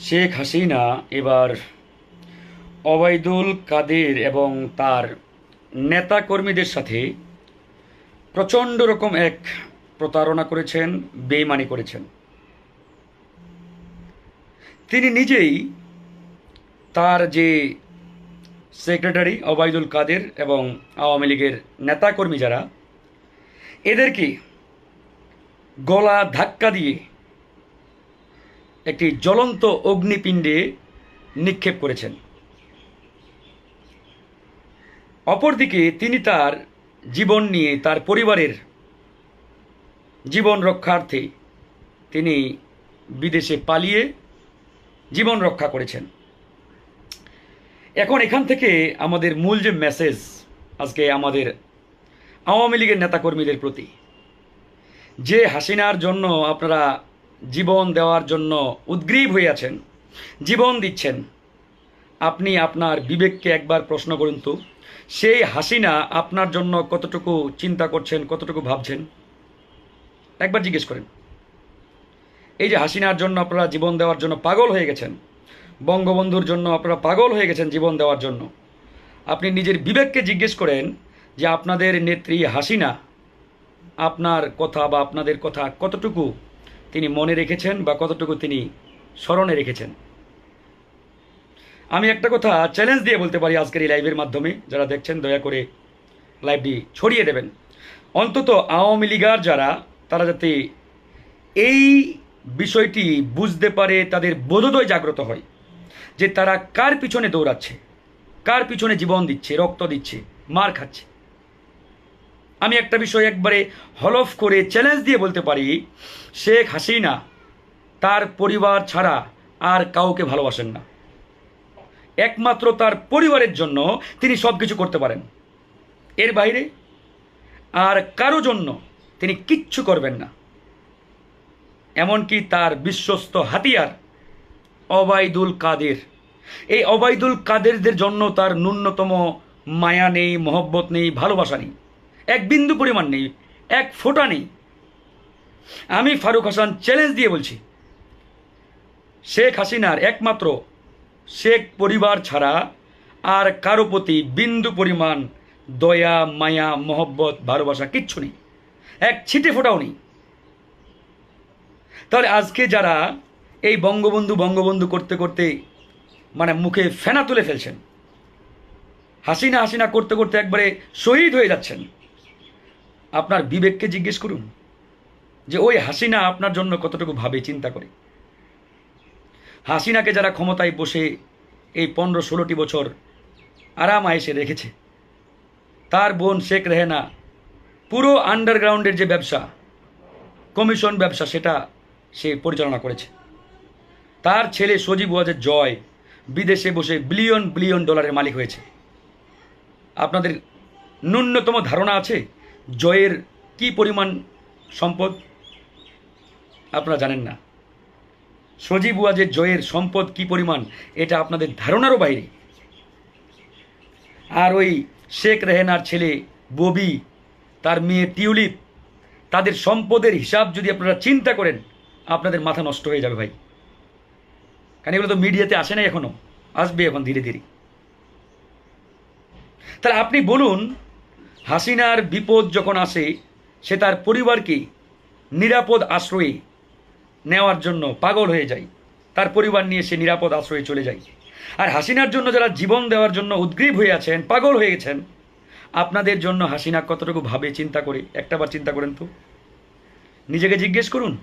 শেখ হাসিনা এবার অবায়দুল কাদের এবং তার নেতাকর্মীদের সাথে প্রচণ্ড রকম এক প্রতারণা করেছেন, বেইমানি করেছেন। তিনি নিজেই তার যে সেক্রেটারি অবায়দুল কাদের এবং আওয়ামী লীগের নেতাকর্মী যারা, এদেরকে গলা ধাক্কা দিয়ে একটি জ্বলন্ত অগ্নিপিণ্ডে নিক্ষেপ করেছেন। অপরদিকে তিনি তার জীবন নিয়ে তার পরিবারের জীবন রক্ষার্থে তিনি বিদেশে পালিয়ে জীবন রক্ষা করেছেন। এখন এখান থেকে আমাদের মূল যে মেসেজ আজকে আমাদের আওয়ামী লীগের নেতাকর্মীদের প্রতি, যে হাসিনার জন্য আপনারা জীবন দেওয়ার জন্য উদ্গ্রীব আছেন জীবন দিচ্ছেন। আপনি আপনার বিবেককে একবার প্রশ্ন করুন তো, সেই হাসিনা আপনার জন্য কতটুকু চিন্তা করছেন, কতটুকু ভাবছেন? একবার জিজ্ঞেস করেন। এই যে হাসিনার জন্য আপনারা জীবন দেওয়ার জন্য পাগল হয়ে গেছেন, বঙ্গবন্ধুর জন্য আপনারা পাগল হয়ে গেছেন জীবন দেওয়ার জন্য, আপনি নিজের বিবেককে জিজ্ঞেস করেন যে আপনাদের নেত্রী হাসিনা, আপনার কথা বা আপনাদের কথা কতটুকু তিনি মনে রেখেছেন বা কতটুকু তিনি স্মরণে রেখেছেন। আমি একটা কথা চ্যালেঞ্জ দিয়ে বলতে পারি আজকের এই লাইভের মাধ্যমে। যারা দেখছেন, দয়া করে লাইভটি ছড়িয়ে দেবেন। অন্তত আওয়ামী লীগার যারা, তারা যাতে এই বিষয়টি বুঝতে পারে, তাদের বোধোদয় জাগ্রত হয় যে তারা কার পিছনে দৌড়াচ্ছে, কার পিছনে জীবন দিচ্ছে, রক্ত দিচ্ছে, মার খাচ্ছে। আমি একটা বিষয় একবারে হলফ করে চ্যালেঞ্জ দিয়ে বলতে পারি, শেখ হাসিনা তার পরিবার ছাড়া আর কাউকে ভালোবাসেন না। একমাত্র তার পরিবারের জন্য তিনি সব কিছু করতে পারেন। এর বাইরে আর কারও জন্য তিনি কিচ্ছু করবেন না। এমনকি তার বিশ্বস্ত হাতিয়ার অবায়দুল কাদের। এই অবায়দুল কাদেরদের জন্য তার ন্যূনতম মায়া নেই, মহব্বত নেই, ভালোবাসা নেই। এক বিন্দু পরিমাণ নেই, এক ফোঁটা নেই। আমি ফারুক হাসান চ্যালেঞ্জ দিয়ে বলছি, শেখ হাসিনার একমাত্র শেখ পরিবার ছাড়া আর কারও প্রতি বিন্দু পরিমাণ দয়া, মায়া, মহব্বত, ভালোবাসা কিচ্ছু নেই, এক ছিটে ফোটাও নেই। তাহলে আজকে যারা এই বঙ্গবন্ধু বঙ্গবন্ধু করতে করতে মানে মুখে ফেনা তুলে ফেলছেন, হাসিনা হাসিনা করতে করতে একবারে শহীদ হয়ে যাচ্ছেন আপনার বিবেককে জিজ্ঞেস করুন যে ওই হাসিনা আপনার জন্য কতটুকু ভাবে চিন্তা করে। হাসিনাকে যারা ক্ষমতায় বসে এই পনেরো ষোলোটি বছর আরাম আয়েসে রেখেছে, তার বোন শেখ রেহেনা পুরো আন্ডারগ্রাউন্ডের যে ব্যবসা, কমিশন ব্যবসা, সেটা সে পরিচালনা করেছে। তার ছেলে সজীব ওয়াজের জয় বিদেশে বসে বিলিয়ন বিলিয়ন ডলারের মালিক হয়েছে। আপনাদের ন্যূনতম ধারণা আছে? জয়ের কি পরিমাণ সম্পদ? আপনারা জানেন না। সজীব ওয়াজের জয়ের সম্পদ কি পরিমাণ, এটা আপনাদের ধারণারও বাইরে। আর ওই শেখ রেহেনার ছেলে ববি, তার মেয়ে টিউলিপ, তাদের সম্পদের হিসাব যদি আপনারা চিন্তা করেন, আপনাদের মাথা নষ্ট হয়ে যাবে ভাই। কারণ এগুলো তো মিডিয়াতে আসে না এখনও, আসবে এখন ধীরে ধীরে। তাহলে আপনি বলুন হাসিনার বিপদ যখন আসে, সে তার পরিবারকে নিরাপদ আশ্রয়ে নেওয়ার জন্য পাগল হয়ে যায়। তার পরিবার নিয়ে সে নিরাপদ আশ্রয়ে চলে যায়। আর হাসিনার জন্য যারা জীবন দেওয়ার জন্য উদ্গ্রীব হয়ে আছেন, পাগল হয়ে গেছেন, আপনাদের জন্য হাসিনা কতটুকু ভাবে চিন্তা করে? একটাবার চিন্তা করেন তো। নিজেকে জিজ্ঞেস করুন।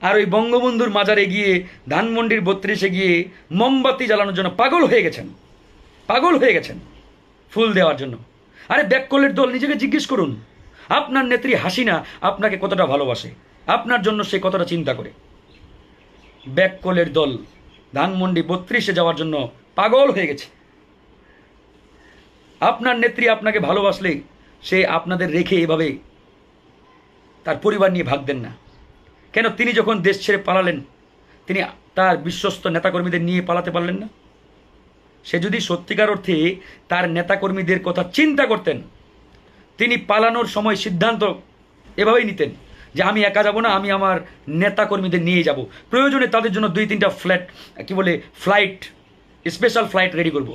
আর ওই বঙ্গবন্ধুর মাজারে গিয়ে, ধানমন্ডির বত্রিশে গিয়ে মোমবাতি জ্বালানোর জন্য পাগল হয়ে গেছেন। পাগল হয়ে গেছেন ফুল দেওয়ার জন্য। আরে ব্যাককলের দল, নিজেকে জিজ্ঞেস করুন। আপনার নেত্রী হাসিনা আপনাকে কতটা ভালোবাসে? আপনার জন্য সে কতটা চিন্তা করে? ব্যাককলের দল, ধানমন্ডি বত্রিশে যাওয়ার জন্য পাগল হয়ে গেছে। আপনার নেত্রী আপনাকে ভালোবাসলে সে আপনাদের রেখে এভাবে তার পরিবার নিয়ে ভাগতেন না। কেন তিনি যখন দেশ ছেড়ে পালালেন, তিনি তার বিশ্বস্ত নেতাকর্মীদের নিয়ে পালাতে পারলেন না? সে যদি সত্যিকার অর্থে তার নেতাকর্মীদের কথা চিন্তা করতেন, তিনি পালানোর সময় সিদ্ধান্ত এভাবেই নিতেন যে আমি একা যাব না, আমি আমার নেতাকর্মীদের নিয়ে যাব। প্রয়োজনে তাদের জন্য দুই তিনটা ফ্ল্যাট, কি বলে, ফ্লাইট, স্পেশাল ফ্লাইট রেডি করব।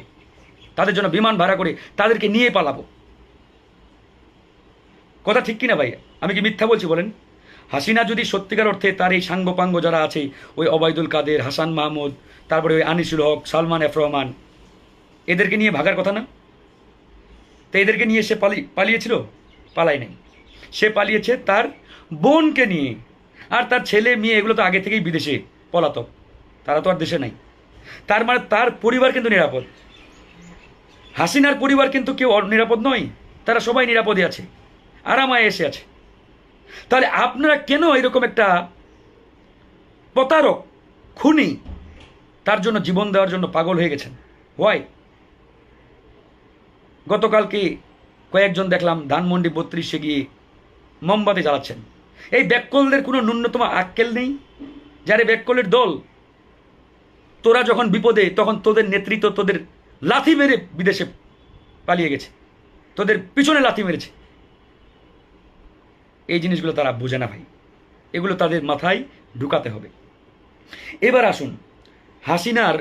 তাদের জন্য বিমান ভাড়া করে তাদেরকে নিয়ে পালাবো। কথা ঠিক কিনা ভাই? আমি কি মিথ্যা বলছি বলেন? হাসিনা যদি সত্যিকার অর্থে তার এই সাঙ্গপাঙ্গ যারা আছে, ওই অবায়দুল কাদের, হাসান মাহমুদ, তারপরে ওই আনিসুল হক, সালমান এফ রহমান এদেরকে নিয়ে ভাগার কথা না? তো এদেরকে নিয়ে সে পালি, পালিয়েছিল? পালাই নাই। সে পালিয়েছে তার বোনকে নিয়ে। আর তার ছেলে, মেয়ে, এগুলো তো আগে থেকেই বিদেশে পলাতক। তারা তো আর দেশে নাই। তার মানে তার পরিবার কিন্তু নিরাপদ। হাসিনার পরিবার কিন্তু কেউ নিরাপদ নয়। তারা সবাই নিরাপদে আছে। আরামায় এসে আছে। তাহলে আপনারা কেন এরকম একটা প্রতারক, খুনি, তার জন্য জীবন দেওয়ার জন্য পাগল হয়ে গেছেন? হোয়াই গতকালকে কয়েকজন দেখলাম ধানমন্ডি বত্রিশে গিয়ে মোমবাতি জ্বালাচ্ছেন। এই ব্যাককলদের কোনো ন্যূনতম আক্কেল নেই? যারে ব্যাককলের দল, তোরা যখন বিপদে, তখন তোদের নেতৃত্ব তোদের লাথি মেরে বিদেশে পালিয়ে গেছে। তোদের পিছনে লাথি মেরেছে। এই জিনিসগুলো তারা বোঝে না ভাই। এগুলো তাদের মাথায় ঢুকাতে হবে। এবার আসুন, হাসিনার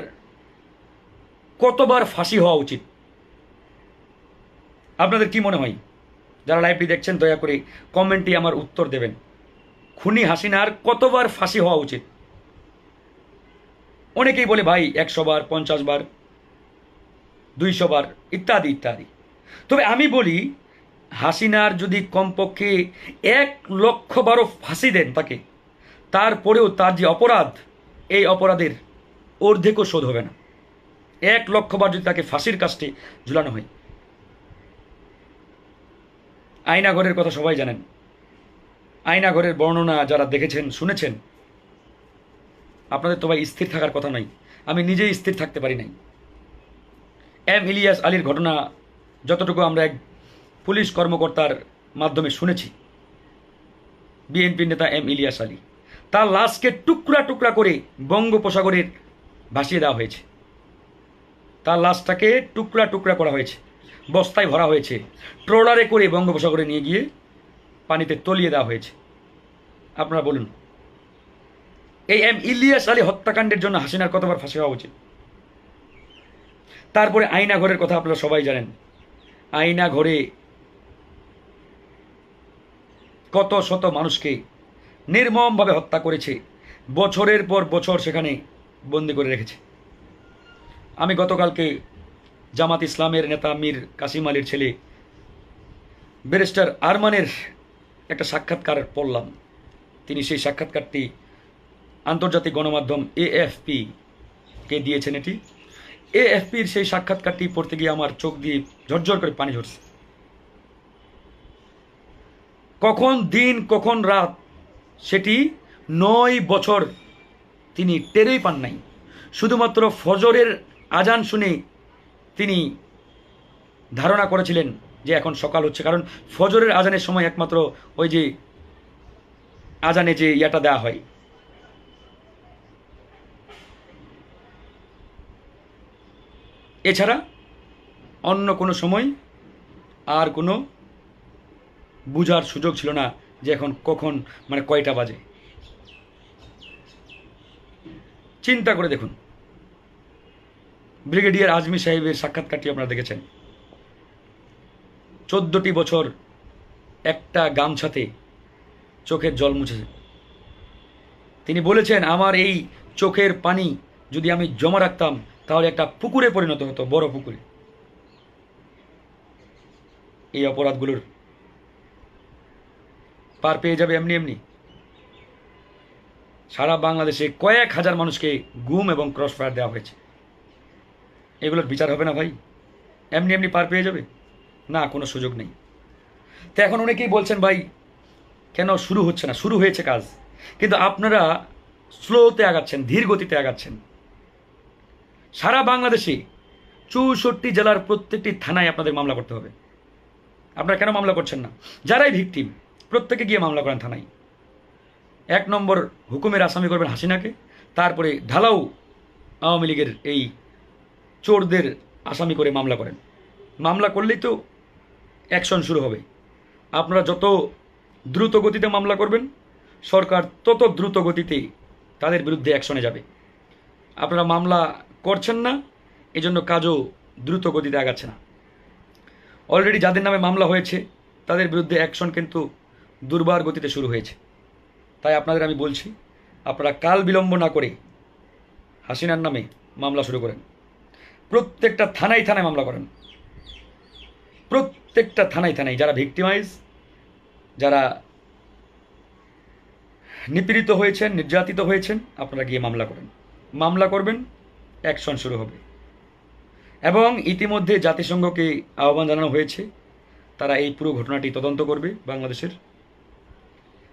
কতবার ফাঁসি হওয়া উচিত? আপনাদের কি মনে হয়? যারা লাইভটি দেখছেন, দয়া করে কমেন্টে আমার উত্তর দেবেন। খুনি হাসিনার কতবার ফাঁসি হওয়া উচিত? অনেকেই বলে, ভাই, একশো বার, পঞ্চাশ বার, দুইশো বার, ইত্যাদি ইত্যাদি। তবে আমি বলি, হাসিনার যদি কমপক্ষে এক লক্ষ বারো ফাঁসি দেন তাকে, তারপরেও তার যে অপরাধ, এই অপরাধের অর্ধেকও শোধ হবে না। এক লক্ষ বার যদি তাকে ফাঁসির কাস্টে ঝুলানো হয়। আয়নাঘরের কথা সবাই জানেন। আয়নাঘরের বর্ণনা যারা দেখেছেন, শুনেছেন, আপনাদের তো ভাই স্থির থাকার কথা নয়। আমি নিজেই স্থির থাকতে পারি নাই। এম ইলিয়াস আলীর ঘটনা যতটুকু আমরা এক পুলিশ কর্মকর্তার মাধ্যমে শুনেছি বিএনপির নেতা এম ইলিয়াস আলী, তার লাশকে টুকরা টুকরা করে বঙ্গোপসাগরের ভাসিয়ে দেওয়া হয়েছে। তার লাশটাকে টুকরা টুকরা করা হয়েছে। বস্তায় ভরা হয়েছে। ট্রলারে করে বঙ্গোপসাগরে নিয়ে গিয়ে পানিতে তলিয়ে দেওয়া হয়েছে। আপনারা বলুন, এই এম ইলিয়াস আলী হত্যাকাণ্ডের জন্য হাসিনার কতবার ফাঁসি হওয়া উচিত? তারপরে আয়না ঘরের কথা আপনারা সবাই জানেন। আয়না ঘরে কত শত মানুষকে নির্মমভাবে হত্যা করেছে, বছরের পর বছর সেখানে বন্দি করে রেখেছে। আমি গতকালকে জামাত ইসলামের নেতা মীর কাসিম আলীর ছেলে ব্যারিস্টার আরমানের একটা সাক্ষাৎকার পড়লাম। তিনি সেই সাক্ষাৎকারটি আন্তর্জাতিক গণমাধ্যম এএফপি কে দিয়েছেন এটি। এএফপির সেই সাক্ষাৎকারটি পড়তে গিয়ে আমার চোখ দিয়ে ঝরঝর করে পানি ঝরছে। কখন দিন, কখন রাত, সেটি নয় বছর তিনি টেরই পান নাই। শুধুমাত্র ফজরের আজান শুনে তিনি ধারণা করেছিলেন যে এখন সকাল হচ্ছে। কারণ ফজরের আজানের সময় একমাত্র ওই যে আজানে যে ইয়াটা দেওয়া হয়। এছাড়া অন্য কোনো সময় আর কোনো বুঝার সুযোগ ছিল না যে এখন কখন মানে কয়টা বাজে। চিন্তা করে দেখুন। ব্রিগেডিয়ার আজমি সাহেবের সাক্ষাৎকারটি আপনারা দেখেছেন। চোদ্দটি বছর একটা গামছাতে চোখের জল মুছেছে। তিনি বলেছেন, আমার এই চোখের পানি যদি আমি জমা রাখতাম, তাহলে একটা পুকুরে পরিণত হতো, বড় পুকুরে। এই অপরাধগুলোর পার পেয়ে যাবে এমনি এমনি। সারা বাংলাদেশে কয়েক হাজার মানুষকে গুম এবং ক্রস ফায়ার দেওয়া হয়েছে। এগুলোর বিচার হবে না ভাই। এমনি এমনি পার পেয়ে যাবে। না, কোনো সুযোগ নেই। তো এখন অনেকেই বলছেন, ভাই, কেন শুরু হচ্ছে না? শুরু হয়েছে কাজ। কিন্তু আপনারা স্লোতে আগাচ্ছেন, ধীর গতিতে আগাচ্ছেন। সারা বাংলাদেশে চৌষট্টি জেলার প্রত্যেকটি থানায় আপনাদের মামলা করতে হবে। আপনারা কেন মামলা করছেন না? যারাই ভিকটিম, প্রত্যেকে গিয়ে মামলা করেন থানায়। এক নম্বর হুকুমের আসামি করবেন হাসিনাকে, তারপরে ঢালাও আওয়ামী লীগের এই চোরদের আসামি করে মামলা করেন। মামলা করলেই তো অ্যাকশন শুরু হবে। আপনারা যত দ্রুত গতিতে মামলা করবেন, সরকার তত দ্রুত গতিতে তাদের বিরুদ্ধে অ্যাকশনে যাবে। আপনারা মামলা করছেন না, এজন্য কাজও দ্রুত গতিতে আগাচ্ছে না। অলরেডি যাদের নামে মামলা হয়েছে, তাদের বিরুদ্ধে অ্যাকশন কিন্তু দুর্বার গতিতে শুরু হয়েছে। তাই আপনাদের আমি বলছি, আপনারা কাল বিলম্ব না করে হাসিনার নামে মামলা শুরু করেন। প্রত্যেকটা থানায় থানায় মামলা করেন। প্রত্যেকটা থানায় থানায় যারা ভিক্টিমাইজ যারা নিপীড়িত হয়েছেন, নির্যাতিত হয়েছেন, আপনারা গিয়ে মামলা করেন। মামলা করবেন অ্যাকশন শুরু হবে। এবং ইতিমধ্যে জাতিসংঘকে আহ্বান জানানো হয়েছে, তারা এই পুরো ঘটনাটি তদন্ত করবে বাংলাদেশের।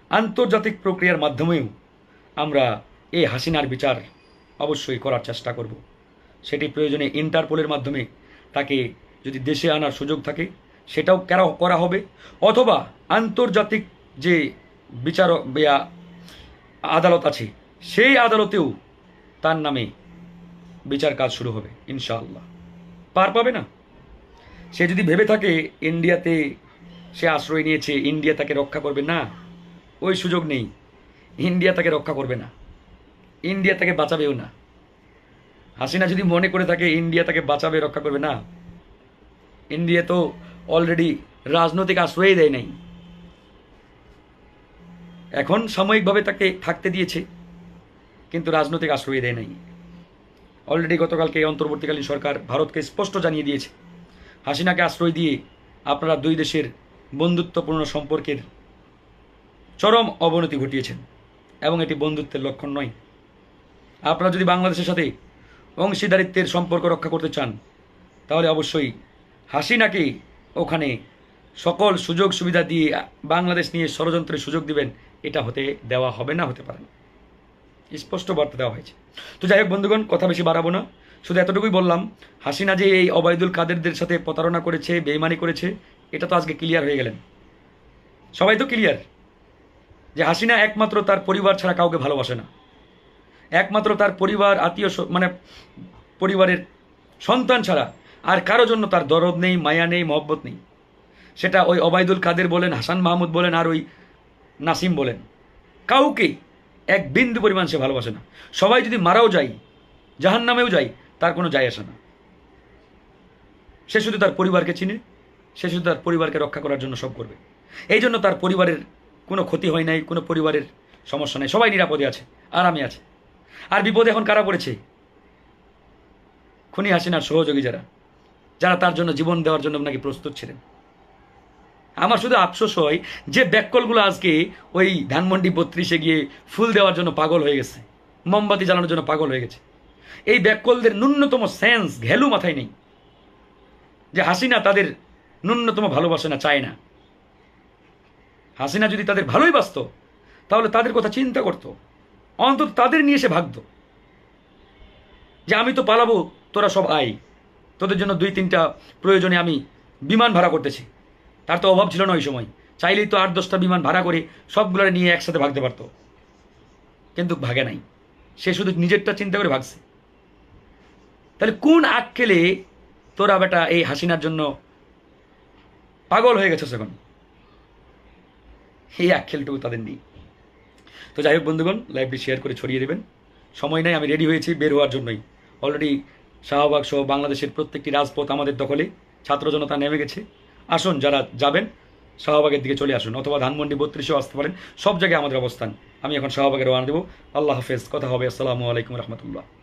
আন্তর্জাতিক প্রক্রিয়ার মাধ্যমেও আমরা এই হাসিনার বিচার অবশ্যই করার চেষ্টা করব। সেটি প্রয়োজনে ইন্টারপোলের মাধ্যমে তাকে যদি দেশে আনার সুযোগ থাকে, সেটাও কেরা করা হবে। অথবা আন্তর্জাতিক যে বিচার আদালত আছে, সেই আদালতেও তার নামে বিচার কাজ শুরু হবে, ইনশাআল্লাহ। পার পাবে না? সে যদি ভেবে থাকে, ইন্ডিয়াতে সে আশ্রয় নিয়েছে, ইন্ডিয়া তাকে রক্ষা করবে, না, ওই সুযোগ নেই। ইন্ডিয়া তাকে রক্ষা করবে না। ইন্ডিয়া তাকে বাঁচাবেও না। হাসিনা যদি মনে করে থাকে ইন্ডিয়া তাকে বাঁচাবে, রক্ষা করবে, না। ইন্ডিয়া তো অলরেডি রাজনৈতিক আশ্রয়ই দেয় নাই। এখন সাময়িকভাবে তাকে থাকতে দিয়েছে, কিন্তু রাজনৈতিক আশ্রয় দেয় নাই। অলরেডি গতকালকে অন্তর্বর্তীকালীন সরকার ভারতকে স্পষ্ট জানিয়ে দিয়েছে, হাসিনাকে আশ্রয় দিয়ে আপনারা দুই দেশের বন্ধুত্বপূর্ণ সম্পর্কের চরম অবনতি ঘটিয়েছেন, এবং এটি বন্ধুত্বের লক্ষণ নয়। আপনারা যদি বাংলাদেশের সাথে অংশীদারিত্বের সম্পর্ক রক্ষা করতে চান, তাহলে অবশ্যই হাসিনাকে ওখানে সকল সুযোগ সুবিধা দিয়ে বাংলাদেশ নিয়ে ষড়যন্ত্রের সুযোগ দিবেন, এটা হতে দেওয়া হবে না, হতে পারে স্পষ্ট বার্তা দেওয়া হয়েছে। তো যাই হোক বন্ধুগণ, কথা বেশি বাড়াবো না। শুধু এতটুকুই বললাম হাসিনা যে এই অবায়দুল কাদেরদের সাথে প্রতারণা করেছে, বেইমানি করেছে, এটা তো আজকে ক্লিয়ার হয়ে গেলেন। সবাই তো ক্লিয়ার যে হাসিনা একমাত্র তার পরিবার ছাড়া কাউকে ভালোবাসে না। একমাত্র তার পরিবার, আত্মীয় মানে পরিবারের সন্তান ছাড়া আর কারও জন্য তার দরদ নেই, মায়া নেই, মহব্বত নেই। সেটা ওই অবায়দুল কাদের বলেন, হাসান মাহমুদ বলেন, আর ওই নাসিম বলেন। কাউকে এক বিন্দু পরিমাণ সে ভালোবাসে না। সবাই যদি মারাও যায় জাহান নামেও যায়, তার কোনো যায় আসে না। সে শুধু তার পরিবারকে চিনে, সে শুধু তার পরিবারকে রক্ষা করার জন্য সব করবে। এই জন্য তার পরিবারের কোনো ক্ষতি হয় নাই, কোনো পরিবারের সমস্যা নেই। সবাই নিরাপদে আছে, আরামে আছে। আর বিপদে এখন কারা পড়েছে? খুনি হাসিনার সহযোগী যারা যারা তার জন্য জীবন দেওয়ার জন্য নাকি প্রস্তুত ছিলেন। আমার শুধু আফসোস হয় যে ব্যাককলগুলো আজকে ওই ধানমন্ডি বত্রিশে গিয়ে ফুল দেওয়ার জন্য পাগল হয়ে গেছে, মোমবাতি জ্বালানোর জন্য পাগল হয়ে গেছে। এই ব্যাককলদের ন্যূনতম সেন্স, ঘ্যালু মাথায় নেই। যে হাসিনা তাদের ন্যূনতম ভালোবাসে না চায় না। হাসিনা যদি তাদের ভালোই বাসত তাহলে তাদের কথা চিন্তা করতো। অন্তত তাদের নিয়ে সে ভাগত। যে আমি তো পালাবো, তোরা সব আয়। তোদের জন্য দুই তিনটা প্রয়োজনে আমি বিমান ভাড়া করতেছি। তার তো অভাব ছিল না ওই সময়। চাইলেই তো আট দশটা বিমান ভাড়া করে সবগুলো নিয়ে একসাথে ভাগতে পারতো। কিন্তু ভাগে নাই। সে শুধু নিজেরটা চিন্তা করে ভাগছে। তাহলে কোন আগ খেলে তোরা বেটা এই হাসিনার জন্য পাগল হয়ে গেছে এখন? এই আক্ষেলটুকু তাদের নেই। তো যাই হোক, বন্ধুগণ লাইভটি শেয়ার করে ছড়িয়ে দেবেন। সময় নাই, আমি রেডি হয়েছি বের হওয়ার জন্যই। অলরেডি শাহবাগ সহ বাংলাদেশের প্রত্যেকটি রাজপথ আমাদের দখলে, ছাত্র জনতা নেমে গেছে। আসুন, যারা যাবেন, শাহবাগের দিকে চলে আসুন, অথবা ধানমন্ডি বত্রিশেও আসতে পারেন, সব জায়গায় আমাদের অবস্থান। আমি এখন শাহবাগের রওনা দেবো। আল্লাহ হাফেজ, কথা হবে। আসসালামু আলাইকুম রহমতুল্লাহ।